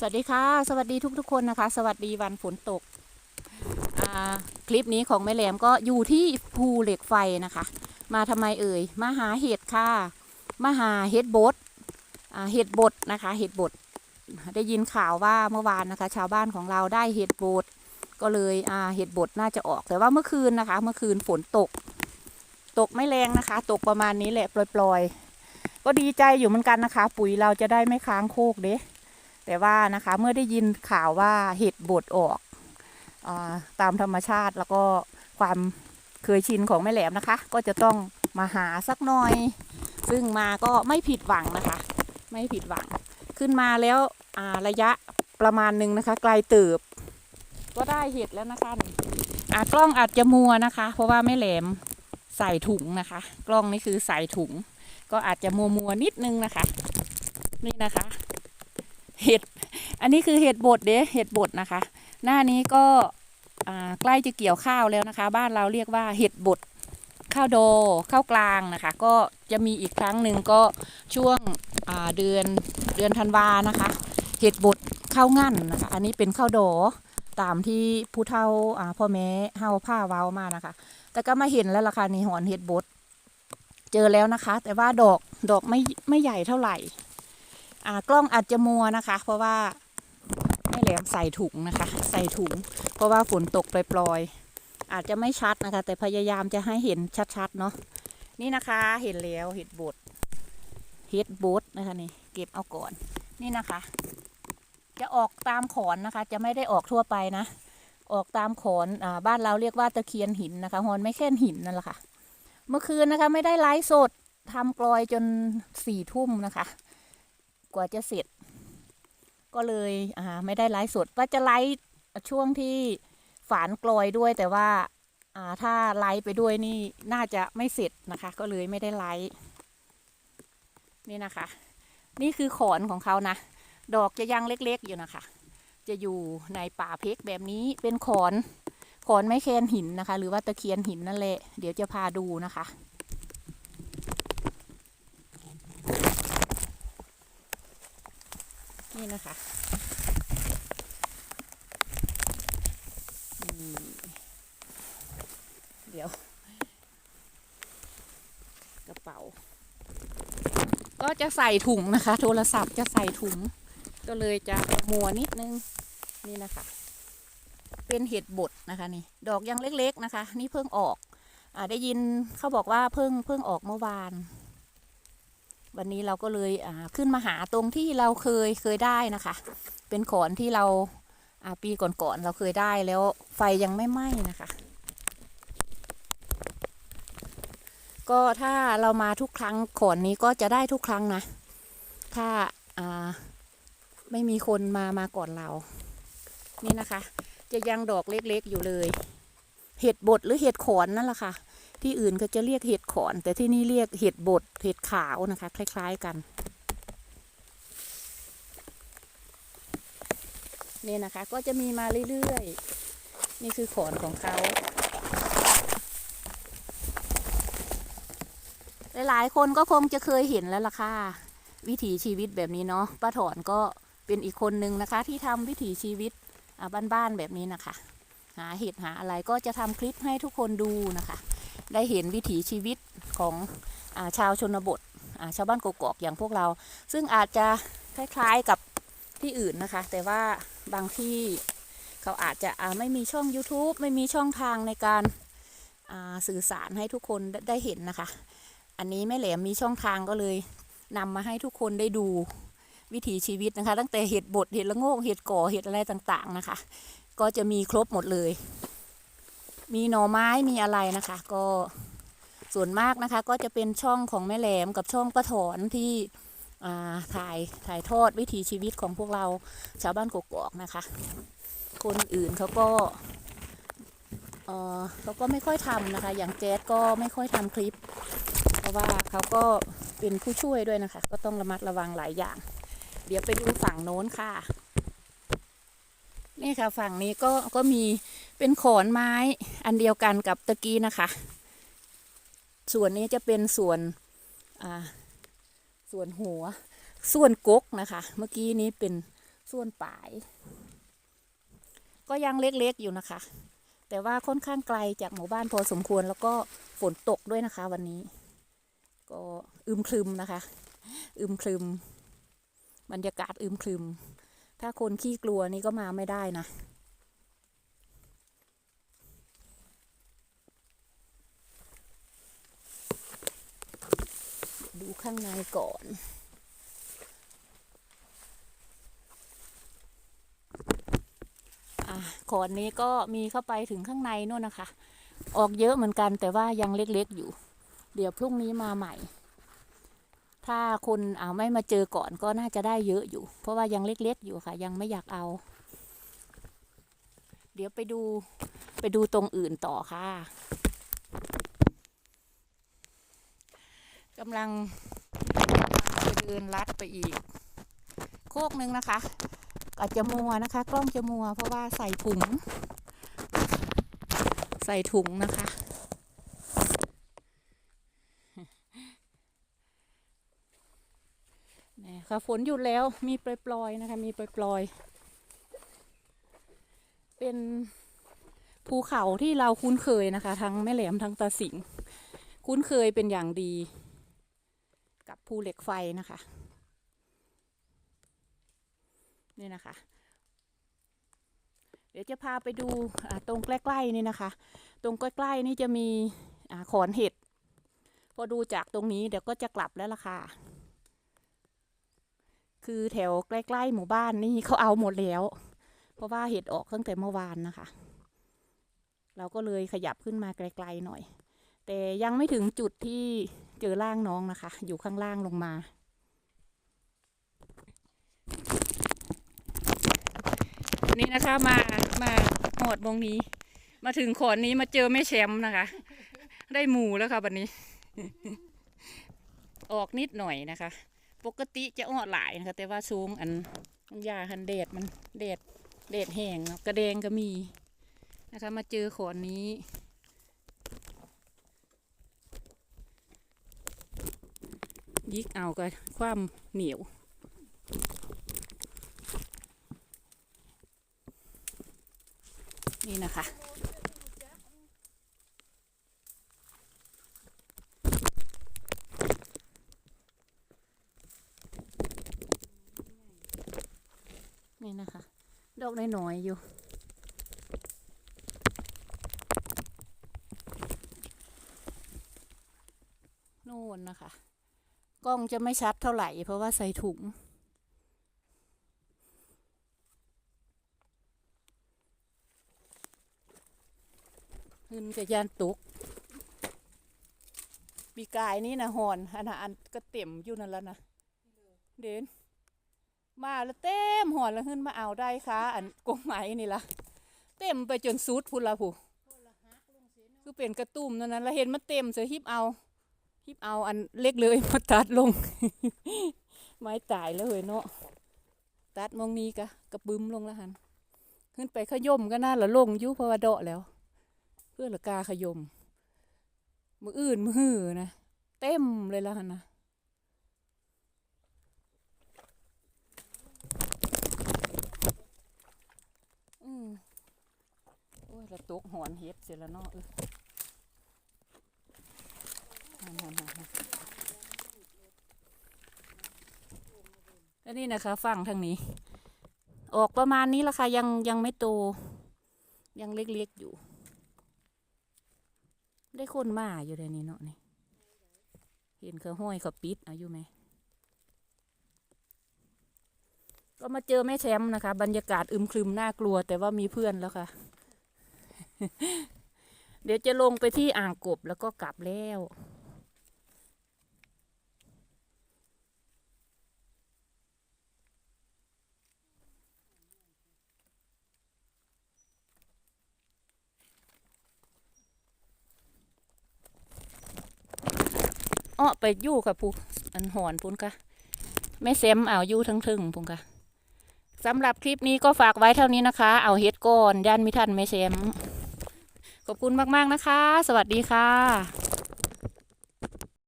สวัสดีค่ะ สวัสดีทุกๆคนนะคะ สวัสดีวันฝนตก คลิปนี้ของแม่แหลมก็อยู่ที่ภูเหล็กไฟนะคะ มาทำไมเอ่ย มาหาเห็ดค่ะ มาหาเห็ดบดเห็ดบดนะคะ เห็ดบด ได้ยินข่าวว่าเมื่อวานนะคะ ชาวบ้านของเราได้เห็ดบด ก็เลยเห็ดบดน่าจะออก แต่ว่าเมื่อคืนนะคะ เมื่อคืนฝนตก ตกไม่แรงนะคะ ตกประมาณนี้แหละปล่อยๆ ก็ดีใจอยู่เหมือนกันนะคะ ปุ๋ยเราจะได้ไม่ค้างโคกเด้ แต่ว่านะคะเมื่อได้ยินข่าวว่าเห็ดบดออกอตามธรรมชาติแล้วก็ความเคยชินของแม่แหลมนะคะ ก็จะต้องมาหาสักหน่อย ซึ่งมาก็ไม่ผิดหวังนะคะ ไม่ผิดหวัง ขึ้นมาแล้วระยะประมาณหนึ่งนะคะ ไกลเติบ ก็ได้เห็ดแล้วนะคะอ่ากล้องอาจจะมัวนะคะ เพราะว่าแม่แหลมใส่ถุงนะคะ กล้องนี่คือใส่ถุง ก็อาจจะมัวมัวนิดนึงนะคะ นี่นะคะ เห็ด อันนี้คือเห็ดบดเด้เห็ดบดนะคะ หน้านี้ก็ใกล้จะเกี่ยวข้าวแล้วนะคะ บ้านเราเรียกว่าเห็ดบดข้าวโดข้าวกลางนะคะ ก็จะมีอีกครั้งหนึ่งก็ช่วงเดือนเดือนธันวานะคะ เห็ดบดข้าวงั่นนะคะ อันนี้เป็นข้าวโดตามที่ผู้เฒ่าพ่อแม่เฮาผ้าเว้ามานะคะ แต่ก็มาเห็นแล้วล่ะค่ะนี่หอนเห็ดบดเจอแล้วนะคะ แต่ว่าดอกดอกไม่ไม่ใหญ่เท่าไหร่ กล้องอาจจะมัวนะคะ เพราะว่าไม่แหลมใส่ถุงนะคะ ใส่ถุง เพราะว่าฝนตกปล่อยๆอาจจะไม่ชัดนะคะ แต่พยายามจะให้เห็นชัดๆเนาะนี่นะคะเห็นแล้วเห็ดบดเห็ดบดนะคะนี่เก็บเอาก่อนนี่นะคะ จะออกตามขอนนะคะ จะไม่ได้ออกทั่วไปนะ ออกตามขอนอบ้านเราเรียกว่าตะเคียนหินนะคะฮอนไม่แค่นหินนั่นแหละค่ะ เมื่อคืนนะคะ ไม่ได้ไลฟ์สดทำกลอยจนสี่ทุ่มนะคะ กว่าจะเสร็จ ก็เลยอ่าไม่ได้ไลฟ์สดว่าจะไลฟ์ช่วงที่ฝานกลอยด้วยแต่ว่าอ่าถ้าไลฟ์ไปด้วยนี่น่าจะไม่เสร็จนะคะ ก็เลยไม่ได้ไลฟ์นี่นะคะ นี่คือขอนของเขานะดอกจะยังเล็กๆอยู่นะคะ จะอยู่ในป่าเพกแบบนี้เป็นขอนขอนไม้แคนหินนะคะ หรือว่าตะเคียนหินนั่นแหละเดี๋ยวจะพาดูนะคะ นี่นะคะเดี๋ยว กระเป๋า ก็จะใส่ถุงนะคะ โทรศัพท์จะใส่ถุง ก็เลยจะมัวนิดนึง นี่นะคะ เป็นเห็ดบดนะคะนี่ ดอกยังเล็กๆนะคะ นี่เพิ่งออกอได้ยินเขาบอกว่าเพิ่งเพิ่งออกเมื่อวาน วันนี้เราก็เลยขึ้นมาหาตรงที่เราเคยเคยได้นะคะ เป็นขอนที่เราปีก่อนๆเราเคยได้แล้วไฟยังไม่ไหม้นะคะ ก็ถ้าเรามาทุกครั้งขอนนี้ก็จะได้ทุกครั้งนะ ถ้าอ่าไม่มีคนมามาก่อนเรา นี่นะคะ จะยังดอกเล็กๆอยู่เลย เห็ดบดหรือเห็ดขอนนั่นแหละค่ะ ที่อื่นก็จะเรียกเห็ดขอน แต่ที่นี่เรียกเห็ดบดเห็ดขาวนะคะ คล้าย ๆกัน นี่นะคะ ก็จะมีมาเรื่อยๆ นี่คือขอนของเขาหลายๆคนก็คงจะเคยเห็นแล้วล่ะค่ะ วิถีชีวิตแบบนี้เนาะป้าถอนก็เป็นอีกคนนึงนะคะ ที่ทำวิถีชีวิตบ้านๆแบบนี้นะคะ หาเห็ดหาอะไรก็จะทำคลิปให้ทุกคนดูนะคะ ได้เห็นวิถีชีวิตของอาชาวชนบทาชาวบ้านกกอกอย่างพวกเรา ซึ่งอาจจะคล้ายๆกับที่อื่นนะคะ แต่ว่าบางที่เขาอาจจะไม่มีช่อง YouTube ไม่มีช่องทางในการาสื่อสารให้ทุกคนได้ได้เห็นนะคะ อันนี้แม่แหลมมีช่องทางก็เลยนำมาให้ทุกคนได้ดูวิถีชีวิตนะคะ ตั้งแต่เห็ดบดเห็ดละโงกเห็ดก่อเห็ดอะไรต่างๆนะคะ ก็จะมีครบหมดเลย มีหน่อไม้มีอะไรนะคะ ก็ส่วนมากนะคะ ก็จะเป็นช่องของแม่แหลมกับช่องป้าถอนที่ถ่ายถ่ายทอดวิถีชีวิตของพวกเราชาวบ้านกกอกนะคะ คนอื่นเขาก็เออเขาก็ไม่ค่อยทำนะคะ อย่างแจ๊ดก็ไม่ค่อยทำคลิป เพราะว่าเขาก็เป็นผู้ช่วยด้วยนะคะ ก็ต้องระมัดระวังหลายอย่าง เดี๋ยวไปดูฝั่งโน้นค่ะ นี่ค่ะฝั่งนี้ก็ก็มีเป็นขอนไม้อันเดียวกันกับตะกี้นะคะ ส่วนนี้จะเป็นส่วนอ่าส่วนหัว ส่วนกกนะคะ เมื่อกี้นี้เป็นส่วนปลาย ก็ยังเล็กๆอยู่นะคะ แต่ว่าค่อนข้างไกลจากหมู่บ้านพอสมควรแล้วก็ฝนตกด้วยนะคะ วันนี้ ก็อึมครึมนะคะ อึมครึม บรรยากาศอึมครึม ถ้าคนขี้กลัวนี่ก็มาไม่ได้นะ ดูข้างในก่อนอะขอนนี้ก็มีเข้าไปถึงข้างในนู่นนะคะ ออกเยอะเหมือนกันแต่ว่ายังเล็กๆอยู่ เดี๋ยวพรุ่งนี้มาใหม่ ถ้าคนเอาไม่มาเจอก่อนก็น่าจะได้เยอะอยู่ เพราะว่ายังเล็กๆอยู่ค่ะ ยังไม่อยากเอา เดี๋ยวไปดูไปดูตรงอื่นต่อค่ะกำลังจะเดินลัดไปอีก โคกหนึ่งนะคะอาจจะมัวนะคะ กล้องจะมัวเพราะว่าใส่ถุง ใส่ถุงนะคะ นี่ค่ะฝนหยุดแล้วมีปล่อยๆนะคะ มีปล่อยๆเป็นภูเขาที่เราคุ้นเคยนะคะ ทั้งแม่แหลมทั้งตาสิงคุ้นเคยเป็นอย่างดี กับภูเหล็กไฟนะคะ นี่นะคะ เดี๋ยวจะพาไปดูตรงใกล้ๆนี่นะคะ ตรงใกล้ๆนี่จะมีอขอนเห็ด พอดูจากตรงนี้เดี๋ยวก็จะกลับแล้วล่ะค่ะ คือแถวใกล้ๆหมู่บ้านนี่เขาเอาหมดแล้ว เพราะว่าเห็ดออกตั้งแต่เมื่อวานนะคะ เราก็เลยขยับขึ้นมาไกลๆหน่อย แต่ยังไม่ถึงจุดที่เจอร่างน้องนะคะ อยู่ข้างล่างลงมา นี่นะคะมามาหอดวงนี้ มาถึงขอนนี้มาเจอแม่แชมป์นะคะ ได้หมูแล้วค่ะวันนี้ ออกนิดหน่อยนะคะ ปกติจะออดหลายนะคะแต่ว่าสูงอันอันยาหันเดดมันเดดเดดแห้งเนาะกระแดงก็มีนะคะ มาเจอขอนนี้ยิกเอากับความเหนียวนี่นะคะ นี่นะคะ ดอกน้อยๆอยู่โน่นนะคะ กล้องจะไม่ชัดเท่าไหร่ เพราะว่าใส่ถุง ขึ้นกับยานตุกปีกายนี่นะหอนอันน่ะอันก็เต็มอยู่นั่นแล้วนะ เด่น มาแล้วเต็มหอนแล้วขึ้นมาเอาได้ค่ะ อันกงไหมนี่ละเต็มไปจนสุดพุ่นละผู้คือเป็นกระตุ้มนั่นนั้นแล้วเห็นมันเต็มเสียฮิบเอาฮิบเอาอันเล็กเลยมาตัดลง ไม้ตายแล้วเฮ้ยเนาะตัดมองนี้กะกระบึ้มลงแล้วหันขึ้นไปขย่มก็น่าละลงยุเพราะว่าเดาะแล้ว เพื่อละกาขย่มมืออื่นมือหือนะเต็มเลยละหันนะ มโอ้ยละตกหอนเฮ็ดเสียแล้วเนาะเออหันหันหันหันแล้วนี่นะคะฝั่งทางนี้ ออกประมาณนี้ละค่ะยังยังไม่โต ยังเล็กๆอยู่ ได้คนมาอยู่ในนี้เนาะนี่ เห็นเขาห้อยเขาปิดเอาอยู่ไหม ก็มาเจอแม่แชมป์นะคะ บรรยากาศอึมครึมน่ากลัว แต่ว่ามีเพื่อนแล้วค่ะ เดี๋ยวจะลงไปที่อ่างกบแล้วก็กลับแล้วอ้อไปอยู่กับผู้อันหอนพุ่นกะแม่แซมเอาอยู่ทั้งทึงพุ่นกะ สำหรับคลิปนี้ก็ฝากไว้เท่านี้นะคะ เอาเฮ็ดก่อนย่านมิทันไม่เซมขอบคุณมาก ๆ นะคะ สวัสดีค่ะ